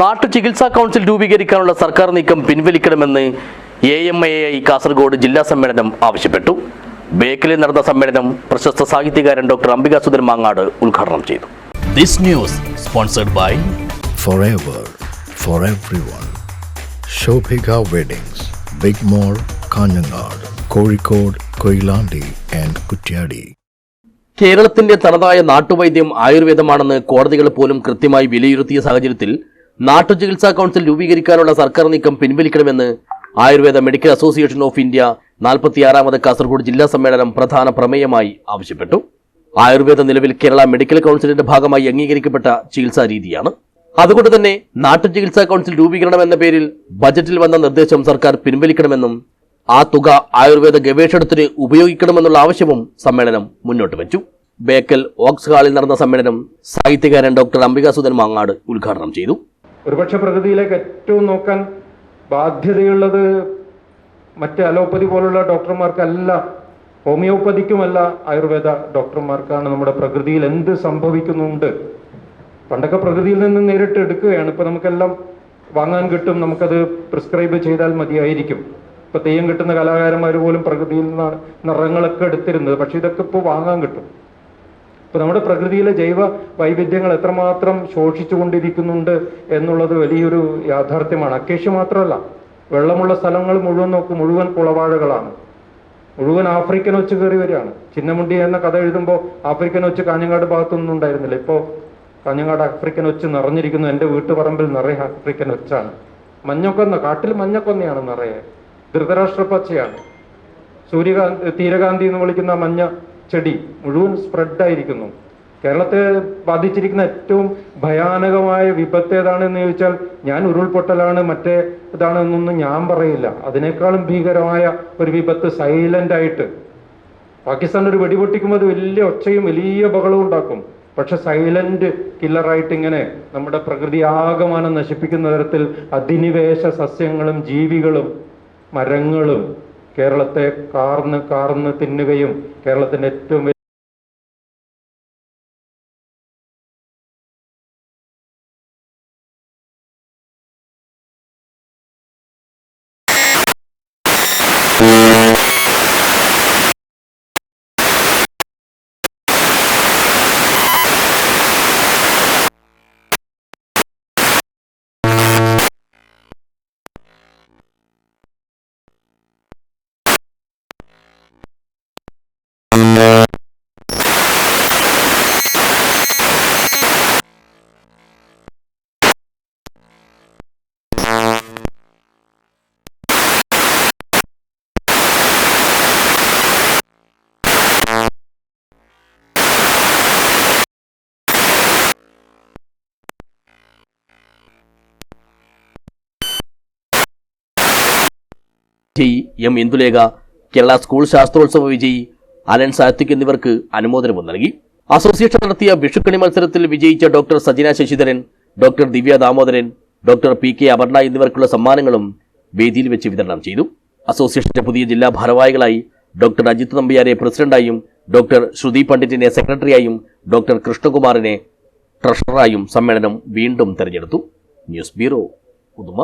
നാട്ടു ചികിത്സാ കൗൺസിൽ രൂപീകരിക്കാനുള്ള സർക്കാർ നീക്കം പിൻവലിക്കണമെന്ന് A M A I Kasaragod ജില്ലാ സമ്മേളനം ആവശ്യപ്പെട്ടു. ബേക്കലിൽ നടന്ന സമ്മേളനം പ്രശസ്ത സാഹിത്യകാരൻ ഡോക്ടർ അംബിക സുധൻ മാങ്ങാട് ഉദ്ഘാടനം ചെയ്തു. This news sponsored by forever for everyone. Shobhika Weddings, big mall Kanhangad Kozhikode Koilandi and Kuttiady കേരളത്തിന്റെ തനതായ നാട്ടുവൈദ്യം ആയുർവേദമാണെന്ന് കോടതികൾ പോലും കൃത്യമായി വിലയിരുത്തിയ സാഹചര്യത്തിൽ നാട്ടുചികിത്സാ കൗൺസിൽ രൂപീകരിക്കാനുള്ള സർക്കാർ നീക്കം പിൻവലിക്കണമെന്ന് Ayurveda medical association of India നാൽപ്പത്തിയാറാമത് Kasaragod ജില്ലാ സമ്മേളനം പ്രധാന പ്രമേയമായി ആവശ്യപ്പെട്ടു. ആയുർവേദ നിലവിൽ കേരള മെഡിക്കൽ കൗൺസിലിന്റെ ഭാഗമായി അംഗീകരിക്കപ്പെട്ട ചികിത്സാ രീതിയാണ്. അതുകൊണ്ട് തന്നെ നാട്ടുചികിത്സാ കൗൺസിൽ രൂപീകരണമെന്ന പേരിൽ ബജറ്റിൽ വന്ന നിർദ്ദേശം സർക്കാർ പിൻവലിക്കണമെന്നും ആ തുക ആയുർവേദ ഗവേഷണത്തിന് ഉപയോഗിക്കണമെന്നുള്ള ആവശ്യവും സമ്മേളനം മുന്നോട്ട് വെച്ചു. ബേക്കൽ ഓക്സ് ഹാളിൽ നടന്ന സമ്മേളനം സാഹിത്യകാരൻ ഡോക്ടർ അംബികാസുധൻ മാങ്ങാട് ഉദ്ഘാടനം ചെയ്തു. ഒരുപക്ഷെ പ്രകൃതിയിലേക്ക് ഏറ്റവും നോക്കാൻ ബാധ്യതയുള്ളത് മറ്റ് അലോപ്പതി പോലുള്ള ഡോക്ടർമാർക്കല്ല ഹോമിയോപ്പതിക്കുമല്ല ആയുർവേദ ഡോക്ടർമാർക്കാണ് നമ്മുടെ പ്രകൃതിയിൽ എന്ത് സംഭവിക്കുന്നുണ്ട്. പണ്ടൊക്കെ പ്രകൃതിയിൽ നിന്ന് നേരിട്ട് എടുക്കുകയാണ്. ഇപ്പൊ നമുക്കെല്ലാം വാങ്ങാൻ കിട്ടും നമുക്കത് പ്രിസ്ക്രൈബ് ചെയ്താൽ മതിയായിരിക്കും. ഇപ്പൊ തെയ്യം കിട്ടുന്ന കലാകാരന്മാർ പോലും പ്രകൃതിയിൽ നിന്നാണ് നിറങ്ങളൊക്കെ എടുത്തിരുന്നത്. പക്ഷെ ഇതൊക്കെ ഇപ്പോൾ വാങ്ങാൻ കിട്ടും. ഇപ്പൊ നമ്മുടെ പ്രകൃതിയിലെ ജൈവ വൈവിധ്യങ്ങൾ എത്രമാത്രം ശോഷിച്ചുകൊണ്ടിരിക്കുന്നുണ്ട് എന്നുള്ളത് വലിയൊരു യാഥാർത്ഥ്യമാണ്. അക്കേഷ്യ മാത്രമല്ല വെള്ളമുള്ള സ്ഥലങ്ങൾ മുഴുവൻ നോക്കും മുഴുവൻ കുളവാഴകളാണ് മുഴുവൻ ആഫ്രിക്കൻ ഒച്ച് കയറി വരികയാണ്. ചിന്നമുണ്ടി എന്ന കഥ എഴുതുമ്പോൾ ആഫ്രിക്കൻ ഒച്ച് കാഞ്ഞങ്ങാട് ഭാഗത്തൊന്നും ഉണ്ടായിരുന്നില്ല. ഇപ്പോൾ കാഞ്ഞങ്ങാട് ആഫ്രിക്കൻ ഒച്ച് നിറഞ്ഞിരിക്കുന്നു. എന്റെ വീട്ടുപറമ്പിൽ നിറയെ ആഫ്രിക്കൻ ഒച്ചാണ്. മഞ്ഞക്കൊന്ന കാട്ടിൽ മഞ്ഞക്കൊന്നയാണ് നിറയെ. ധൃതരാഷ്ട്ര പച്ചയാണ് സൂര്യകാന്തി തീരകാന്തി എന്ന് വിളിക്കുന്ന മഞ്ഞ ചെടി മുഴുവൻ സ്പ്രെഡായിരിക്കുന്നു കേരളത്തെ ബാധിച്ചിരിക്കുന്ന ഏറ്റവും ഭയാനകമായ വിപത്ത് ഏതാണെന്ന് ചോദിച്ചാൽ ഞാൻ ഉരുൾപൊട്ടലാണ് മറ്റേ ഇതാണെന്നൊന്നും ഞാൻ പറയില്ല. അതിനേക്കാളും ഭീകരമായ ഒരു വിപത്ത് സൈലന്റ് ആയിട്ട്. പാകിസ്ഥാൻ ഒരു വെടിപൊട്ടിക്കുമ്പോൾ അത് വലിയ ഒച്ചയും വലിയ ബഹളവും ഉണ്ടാക്കും. പക്ഷെ സൈലന്റ് കില്ലറായിട്ട് ഇങ്ങനെ നമ്മുടെ പ്രകൃതി ആകമാനം നശിപ്പിക്കുന്ന തരത്തിൽ അധിനിവേശ സസ്യങ്ങളും ജീവികളും മരങ്ങളും കേരളത്തെ കാർന്ന് കാർന്ന് തിന്നുകയും കേരളത്തിന്റെ ഏറ്റവും വിജയ് എം ഇന്ദുലേഖ കേരള സ്കൂൾ ശാസ്ത്രോത്സവ വിജയി അലൻ സാത്വിക് എന്നിവർക്ക് അനുമോദനവും നൽകി. അസോസിയേഷൻ നടത്തിയ വിഷുക്കണി മത്സരത്തിൽ വിജയിച്ച doctor Sajina Sasidharan doctor Divya Damodaran doctor P. K. Aparna എന്നിവർക്കുള്ള സമ്മാനങ്ങളും വേദിയിൽ വെച്ച് വിതരണം ചെയ്തു. അസോസിയേഷന്റെ പുതിയ ജില്ലാ ഭാരവാഹികളായി ഡോക്ടർ അജിത് നമ്പ്യാരെ പ്രസിഡന്റായും ഡോക്ടർ ശ്രുതി പണ്ഡിറ്റിനെ സെക്രട്ടറിയായും ഡോക്ടർ കൃഷ്ണകുമാറിനെ ട്രഷററായും സമ്മേളനം വീണ്ടും തെരഞ്ഞെടുത്തു. News bureau Uduma